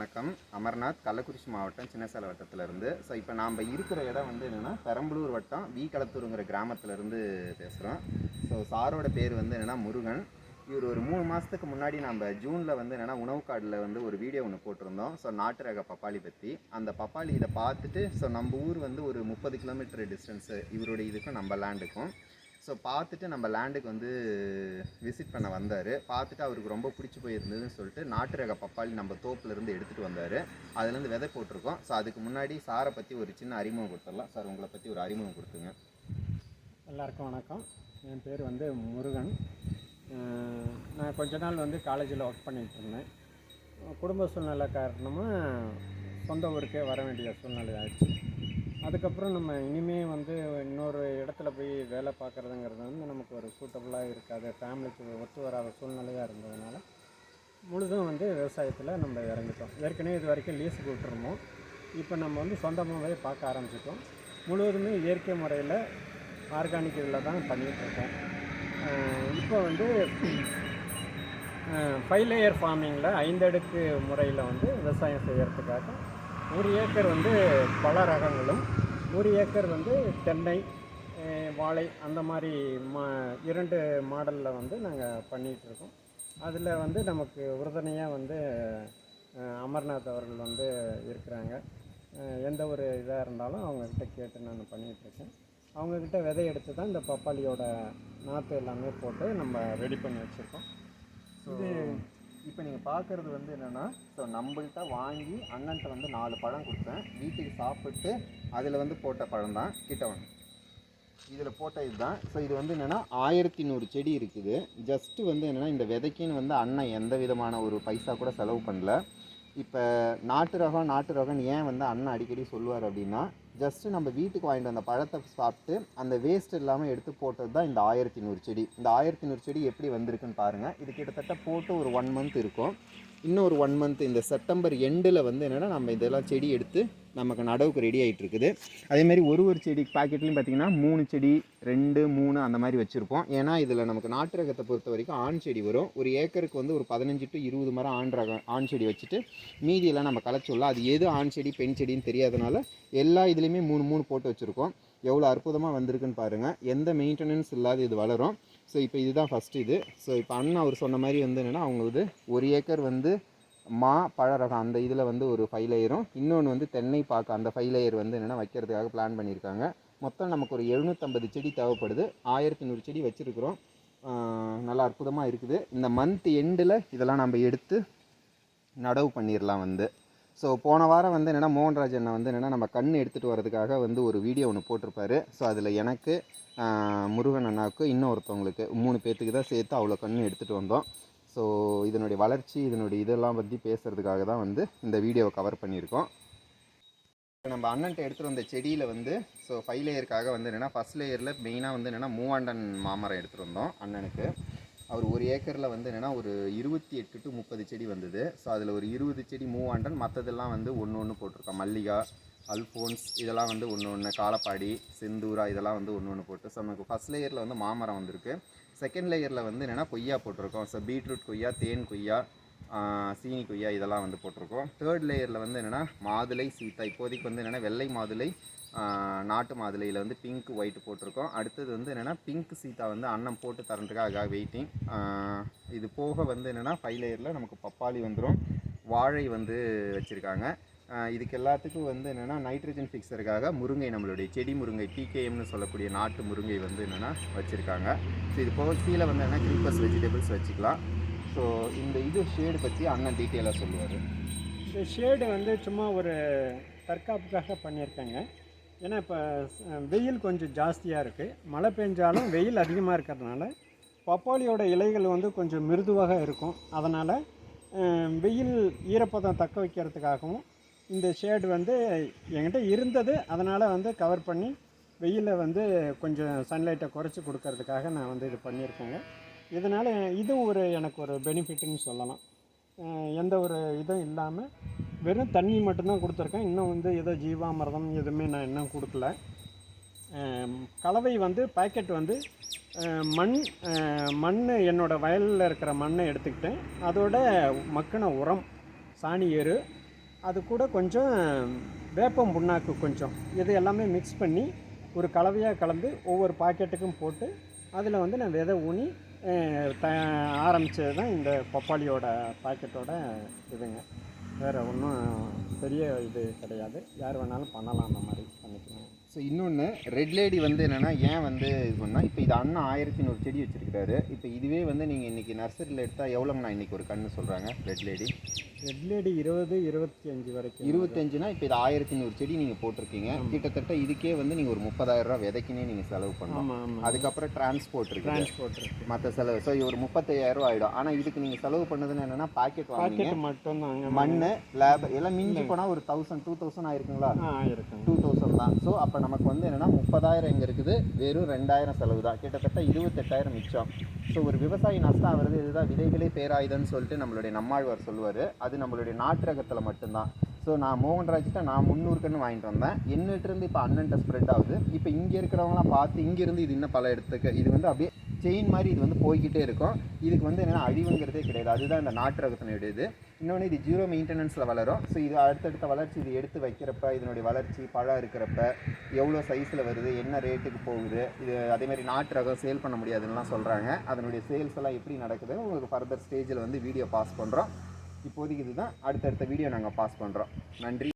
வணக்கம். அமர்நாத் கள்ளக்குறிச்சி மாவட்டம் சின்னசேல வட்டத்திலிருந்து. ஸோ இப்போ நாம் இருக்கிற இடம் வந்து என்னென்னா பெரம்பலூர் வட்டம் வி களத்தூருங்கிற கிராமத்துலேருந்து பேசுகிறோம் ஸோ சாரோட பேர் வந்து என்னென்னா முருகன். இவர் ஒரு மூணு மாதத்துக்கு முன்னாடி நம்ம ஜூனில் வந்து என்னென்னா உணவு கார்டில் வந்து ஒரு வீடியோ ஒன்று போட்டிருந்தோம். ஸோ நாட்டு ரக பப்பாளி பற்றி அந்த பப்பாளி இதை பார்த்துட்டு ஸோ நம்ம ஊர் வந்து ஒரு முப்பது கிலோமீட்டர் டிஸ்டன்ஸு இவருடைய இதுக்கும் நம்ம லேண்டுக்கும் ஸோ பார்த்துட்டு நம்ம லேண்டுக்கு வந்து விசிட் பண்ண வந்தார். பார்த்துட்டு அவருக்கு ரொம்ப பிடிச்சி போயிருந்ததுன்னு சொல்லிட்டு நாட்டு ரக பப்பாளி நம்ம தோப்புலேருந்து எடுத்துகிட்டு வந்தார். அதுலேருந்து விதை போட்டிருக்கோம். ஸோ அதுக்கு முன்னாடி சாரை பற்றி ஒரு சின்ன அறிமுகம் கொடுத்துடலாம். சார் உங்களை பற்றி ஒரு அறிமுகம் கொடுத்துங்க. எல்லாருக்கும் வணக்கம். என் பேர் வந்து முருகன். நான் கொஞ்ச நாள் வந்து காலேஜில் ஒர்க் பண்ணிகிட்டு இருந்தேன். குடும்ப சூழ்நிலை காரணமாக சொந்த ஊருக்கே வர வேண்டிய சூழ்நிலை ஆயிடுச்சு. அதுக்கப்புறம் நம்ம இனிமே வந்து இன்னொரு இடத்துல போய் வேலை பார்க்குறதுங்கிறது வந்து நமக்கு ஒரு சூட்டபுளாக இருக்காது. ஃபேமிலிக்கு ஒத்து வராத சூழ்நிலையாக இருந்ததுனால முழுதும் வந்து விவசாயத்தில் நம்ம இறங்கிட்டோம். ஏற்கனவே இது வரைக்கும் லீஸுக்கு விட்டுருந்தோம் இப்போ நம்ம வந்து சொந்தமாகவே பார்க்க ஆரம்பிச்சிட்டோம். முழுவதுமே இயற்கை முறையில் ஆர்கானிக் இதில் தான் பண்ணிகிட்ருக்கோம் இப்போ வந்து ஃபைவ் லேயர் ஃபார்மிங்கில் ஐந்தடுக்கு முறையில் வந்து விவசாயம் செய்கிறதுக்காக ஒரு ஏக்கர் வந்து பல ரகங்களும் ஒரு ஏக்கர் வந்து தென்னை வாழை அந்த மாதிரி மா இரண்டு மாடலில் வந்து நாங்கள் பண்ணிகிட்ருக்கோம் அதில் வந்து நமக்கு உறுதுணையாக வந்து அமர்நாத் அவர்கள் வந்து இருக்கிறாங்க. எந்த ஒரு இதாக இருந்தாலும் அவங்கக்கிட்ட கேட்டு நான் பண்ணிகிட்ருக்கேன் அவங்கக்கிட்ட விதை எடுத்து தான் இந்த பப்பாளியோட நாற்று எல்லாமே போட்டு நம்ம ரெடி பண்ணி வச்சுருக்கோம். ஸோ இப்போ நீங்கள் பார்க்குறது வந்து என்னென்னா ஸோ நம்மள்கிட்ட வாங்கி அண்ணன்ட்ட வந்து நாலு பழம் கொடுத்தேன். வீட்டுக்கு சாப்பிட்டு அதில் வந்து போட்ட பழம் தான் கிட்ட இதில் போட்ட இதுதான். ஸோ இது வந்து என்னென்னா ஆயிரத்தி நூறு செடி இருக்குது. ஜஸ்ட்டு வந்து என்னென்னா இந்த விதைக்குன்னு வந்து அண்ணன் எந்த விதமான ஒரு பைசா கூட செலவு பண்ணல. இப்போ நாட்டு ரகம் நாட்டு ரகம்னு ஏன் வந்து அண்ணன் அடிக்கடி சொல்லுவார் அப்படின்னா ஜஸ்ட்டு நம்ம வீட்டுக்கு வாங்கிட்டு வந்த பழத்தை சாப்பிட்டு அந்த வேஸ்ட் இல்லாமல் எடுத்து போட்டது தான் இந்த ஆயிரத்தி நூறு செடி. இந்த ஆயிரத்தி நூறு செடி எப்படி வந்திருக்குன்னு பாருங்கள் இது கிட்டத்தட்ட போட்டு ஒரு ஒன் மந்த் இருக்கும். இன்னும் ஒரு ஒன் மந்த் இந்த செப்டம்பர் எண்டில் வந்து என்னென்னா நம்ம இதெல்லாம் செடி எடுத்து நமக்கு நடவுக்கு ரெடி ஆகிட்டு இருக்குது அதேமாதிரி ஒரு ஒரு செடி பாக்கெட்லேயும் பார்த்தீங்கன்னா மூணு செடி ரெண்டு மூணு அந்த மாதிரி வச்சுருப்போம். ஏன்னா இதில் நமக்கு நாட்டு ரகத்தை பொறுத்த வரைக்கும் ஆண் செடி வரும். ஒரு ஏக்கருக்கு வந்து ஒரு பதினஞ்சு டு இருபது மரம் ஆண் ரகம் ஆண் செடி வச்சுட்டு மீதியெல்லாம் நம்ம களைச்சுடலாம் அது எது ஆண் செடி பெண் செடின்னு தெரியாதனால எல்லா இதுலேயுமே மூணு மூணு போட்டு வச்சுருக்கோம். எவ்வளோ அற்புதமாக வந்திருக்குன்னு பாருங்கள் எந்த மெயின்டெனன்ஸ் இல்லாத இது வளரும். ஸோ இப்போ இதுதான் ஃபஸ்ட்டு இது. ஸோ இப்போ அண்ணன் அவர் சொன்ன மாதிரி வந்து என்னென்னா அவங்க வந்து ஒரு ஏக்கர் வந்து மா பழ ரகம் அந்த இதில் வந்து ஒரு ஃபைவ் லேயரும் இன்னொன்று வந்து தென்னை பாக்கு அந்த ஃபைவ் லேயர் வந்து என்னென்னா வைக்கிறதுக்காக பிளான் பண்ணியிருக்காங்க. மொத்தம் நமக்கு ஒரு எழுநூற்றம்பது செடி தேவைப்படுது. ஆயிரத்தி நூறு செடி வச்சுருக்குறோம். நல்லா அற்புதமாக இருக்குது. இந்த மந்த் எண்டில் இதெல்லாம் நம்ம எடுத்து நடவு பண்ணிடலாம் வந்து. ஸோ போன வாரம் வந்து என்னென்னா மோகன்ராஜ் அண்ணன் வந்து என்னென்னா நம்ம கண் எடுத்துகிட்டு வரதுக்காக வந்து ஒரு வீடியோ ஒன்று போட்டிருப்பாரு. ஸோ அதில் எனக்கு முருகன் அண்ணாவுக்கு இன்னொருத்தவங்களுக்கு மூணு பேர்த்துக்கு தான் சேர்த்து அவ்வளோ கண் எடுத்துகிட்டு வந்தோம். ஸோ இதனுடைய வளர்ச்சி இதனுடைய இதெல்லாம் பற்றி பேசுகிறதுக்காக தான் வந்து இந்த வீடியோவை கவர் பண்ணியிருக்கோம். இப்போ நம்ம அண்ணன்ட்ட எடுத்துகிட்டு வந்த செடியில் வந்து ஸோ ஃபைவ் லேயருக்காக வந்து என்னென்னா ஃபஸ்ட் லேயரில் மெயினாக வந்து என்னென்னா மூவாண்டன் மாமரம் எடுத்துகிட்டு வந்தோம் அண்ணனுக்கு. அவர் ஒரு ஏக்கரில் வந்து என்னென்னா ஒரு இருபத்தி எட்டு டு முப்பது செடி வந்தது. ஸோ அதில் ஒரு இருபது செடி மூவாண்டன் மற்றதெல்லாம் வந்து ஒன்று ஒன்று போட்டிருக்கோம். மல்லிகா அல்ஃபோன்ஸ் இதெல்லாம் வந்து ஒன்று ஒன்று காலப்பாடி செந்தூரா இதெல்லாம் வந்து ஒன்று ஒன்று போட்டு. ஸோ நமக்கு ஃபஸ்ட் லேயரில் வந்து மாமரம் வந்திருக்கு. செகண்ட் லேயரில் வந்து என்னென்னா கொய்யா போட்டிருக்கோம். ஸோ பீட்ரூட் கொய்யா தேன் கொய்யா சீனி கொய்யா இதெல்லாம் வந்து போட்டிருக்கோம். தேர்ட் லேயரில் வந்து என்னென்னா மாதுளை சீத்தா. இப்போதைக்கு வந்து என்னென்னா வெள்ளை மாதுளை நாட்டு மாதுளையில் வந்து பிங்க் ஒயிட் போட்டிருக்கோம். அடுத்தது வந்து என்னென்னா பிங்க் சீத்தா வந்து அன்னம் போட்டு தரதுக்காக வெயிட்டிங் இது போக வந்து என்னென்னா ஃபைவ் லேயரில் நமக்கு பப்பாளி வந்துடும் வாழை வந்து வச்சுருக்காங்க. இதுக்கு எல்லாத்துக்கும் வந்து என்னென்னா நைட்ரஜன் ஃபிக்ஸருக்காக முருங்கை நம்மளுடைய செடி முருங்கை டிகேஎம்னு சொல்லக்கூடிய நாட்டு முருங்கை வந்து என்னென்னா வச்சுருக்காங்க. ஸோ இது போக கீழே வந்து என்னென்னா கிரீப்பர்ஸ் வெஜிடபிள்ஸ் வச்சுக்கலாம். ஸோ இந்த இது ஷேடு பற்றி அண்ணன் டீட்டெயிலாக சொல்லுவார். இந்த ஷேடு வந்து சும்மா ஒரு தற்காப்புக்காக பண்ணியிருக்கேங்க. ஏன்னா இப்போ வெயில் கொஞ்சம் ஜாஸ்தியாக இருக்குது மழை பெஞ்சாலும் வெயில் அதிகமாக இருக்கிறதுனால பப்பாளியோட இலைகள் வந்து கொஞ்சம் மிருதுவாக இருக்கும். அதனால் வெயில் ஈரப்பதம் தக்க வைக்கிறதுக்காகவும் இந்த ஷேடு வந்து என்கிட்ட இருந்தது. அதனால் வந்து கவர் பண்ணி வெயிலில் வந்து கொஞ்சம் சன்லைட்டை குறைச்சி கொடுக்கறதுக்காக நான் வந்து இது பண்ணியிருக்கேங்க. இதனால் இதுவும் ஒரு எனக்கு ஒரு பெனிஃபிட்டுன்னு சொல்லலாம். எந்த ஒரு இதுவும் இல்லாமல் வெறும் தண்ணி மட்டும்தான் கொடுத்துருக்கேன். இன்னும் வந்து ஏதோ ஜீவாமிரதம் எதுவுமே நான் இன்னும் கொடுக்கல. கலவை வந்து பாக்கெட் வந்து மண் மண் என்னோடய வயலில் இருக்கிற மண்ணை எடுத்துக்கிட்டேன் அதோட மக்கின உரம் சாணி எரு அது கூட கொஞ்சம் வேப்பம் புண்ணாக்கு கொஞ்சம் இது எல்லாமே மிக்ஸ் பண்ணி ஒரு கலவையாக கலந்து ஒவ்வொரு பாக்கெட்டுக்கும் போட்டு அதில் வந்து நான் விதை ஊனி த ஆரம்பித்தது தான் இந்த பப்பாளியோட பாக்கெட்டோட இதுங்க. வேறு ஒன்றும் பெரிய இது கிடையாது. யார் வேணாலும் பண்ணலாம் அந்த மாதிரி. ஸோ இன்னொன்று ரெட் லேடி வந்து என்னென்னா ஏன் வந்து இது பண்ணால் இப்போ இது அண்ணன் ஆயிரத்தி நூறு செடி வச்சிருக்காரு இப்போ இதுவே வந்து நீங்கள் இன்றைக்கி நர்சரியில் எடுத்தால் எவ்வளோங்கண்ணா இன்றைக்கி ஒரு கன்று சொல்கிறாங்க ரெட் லேடி ரெட் லேடி இருபது இருபத்தி அஞ்சு வரைக்கும். இருபத்தஞ்சுனா இப்போ இது ஆயிரத்தி நூறு செடி நீங்கள் போட்டிருக்கீங்க. கிட்டத்தட்ட இதுக்கே வந்து நீங்கள் ஒரு முப்பதாயிரம் ரூபா விதைக்குனே நீங்கள் செலவு பண்ணலாம். அதுக்கப்புறம் டிரான்ஸ்போர்ட் இருக்குது. டிரான்ஸ்போர்ட் இருக்குது. மற்ற செலவு. ஸோ ஒரு முப்பத்தையாயிரம் ரூபா ஆகிடும் ஆனால் இதுக்கு நீங்கள் செலவு பண்ணதுன்னு என்னென்னா பாக்கெட் வாங்குனீங்க. பாக்கெட் மட்டும்தாங்க. மண் லேப் எல்லாம் மிஞ்சி போனால் ஒரு தௌசண்ட் டூ தௌசண்ட் ஆயிருக்குங்களா? டூ தௌசண்ட் தான். ஸோ அப்போ நமக்கு வந்து என்னென்னா முப்பதாயிரம் இங்கே இருக்குது. வெறும் ரெண்டாயிரம் செலவு தான். கிட்டத்தட்ட இருபத்தெட்டாயிரம் மிச்சம். ஸோ ஒரு விவசாயி நஷ்டம் ஆகிறது இதுதான். விதைகளே பேராயுதன்னு சொல்லிட்டு நம்மளுடைய நம்மாழ்வார் சொல்லுவார். அது நம்மளுடைய நாட்டு ரகத்தில் மட்டும்தான். ஸோ நான் மோகன்ராஜ்கிட்ட நான் முந்நூறு கன்று வாங்கிட்டு வந்தேன். என்னிட்டருந்து இப்போ அண்ணன்ட்ட ஸ்ப்ரெட் ஆகுது. இப்போ இங்கே இருக்கிறவங்களாம் பார்த்து இங்கேருந்து இது இன்னும் பல இடத்துக்கு இது வந்து அப்படியே செயின் மாதிரி இது வந்து போய்கிட்டே இருக்கும். இதுக்கு வந்து என்னென்னா அழிவுங்கிறதே கிடையாது. அதுதான் இந்த நாட்டு ரகத்தினுடைய இது இன்னொன்று இது ஜீரோ மெயின்டெனன்ஸில் வளரும். ஸோ இது அடுத்தடுத்த வளர்ச்சி இது எடுத்து வைக்கிறப்ப இதனுடைய வளர்ச்சி பழம் இருக்கிறப்ப எவ்வளோ சைஸில் வருது என்ன ரேட்டுக்கு போகுது இது அதேமாதிரி நாட்டு ரகம் சேல் பண்ண முடியாதுன்னுலாம் சொல்கிறாங்க அதனுடைய சேல்ஸ் எல்லாம் எப்படி நடக்குது உங்களுக்கு ஃபர்தர் ஸ்டேஜில் வந்து வீடியோ பாஸ் பண்ணுறோம் இப்போதைக்கு இதுதான். அடுத்தடுத்த வீடியோ நாங்கள் பாஸ் பண்ணுறோம் நன்றி.